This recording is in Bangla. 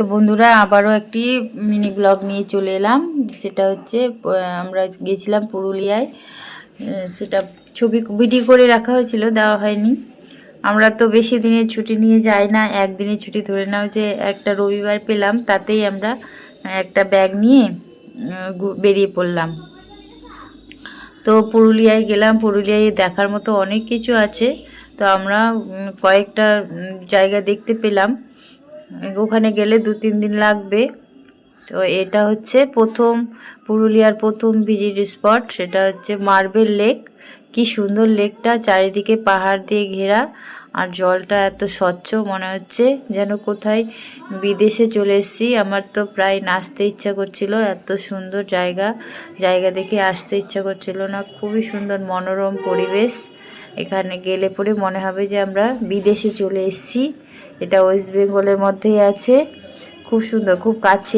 তো বন্ধুরা, আবারও একটি মিনি ব্লগ নিয়ে চলে এলাম। সেটা হচ্ছে আমরা গেছিলাম পুরুলিয়ায়। সেটা ছবি ভিডিও করে রাখা হয়েছিল, দেওয়া হয়নি। আমরা তো বেশি দিনের ছুটি নিয়ে যাই না, একদিনের ছুটি ধরে নাও যে একটা রবিবার পেলাম, তাতেই আমরা একটা ব্যাগ নিয়ে বেরিয়ে পড়লাম। তো পুরুলিয়ায় গেলাম, পুরুলিয়ায় দেখার মতো অনেক কিছু আছে। তো আমরা কয়েকটা জায়গা দেখতে পেলাম। ওখানে গেলে দু, তিন দিন লাগবে। তো এটা হচ্ছে প্রথম পুরুলিয়ার প্রথম ভিজিট স্পট, সেটা হচ্ছে মার্বেল লেক। কি সুন্দর লেকটা, চারিদিকে পাহাড় দিয়ে ঘেরা, আর জলটা এত স্বচ্ছ মনে হচ্ছে যেন কোথায় বিদেশে চলে এসেছি। আমার তো প্রায় নাচতে ইচ্ছা করছিল, এত সুন্দর জায়গা জায়গা দেখে আসতে ইচ্ছা করছিল না। খুবই সুন্দর মনোরম পরিবেশ। এখানে গেলে পরে মনে হবে যে আমরা বিদেশে চলে এসেছি। এটা ওয়েস্ট বেঙ্গলের মধ্যেই আছে। খুব সুন্দর খুব কাছে।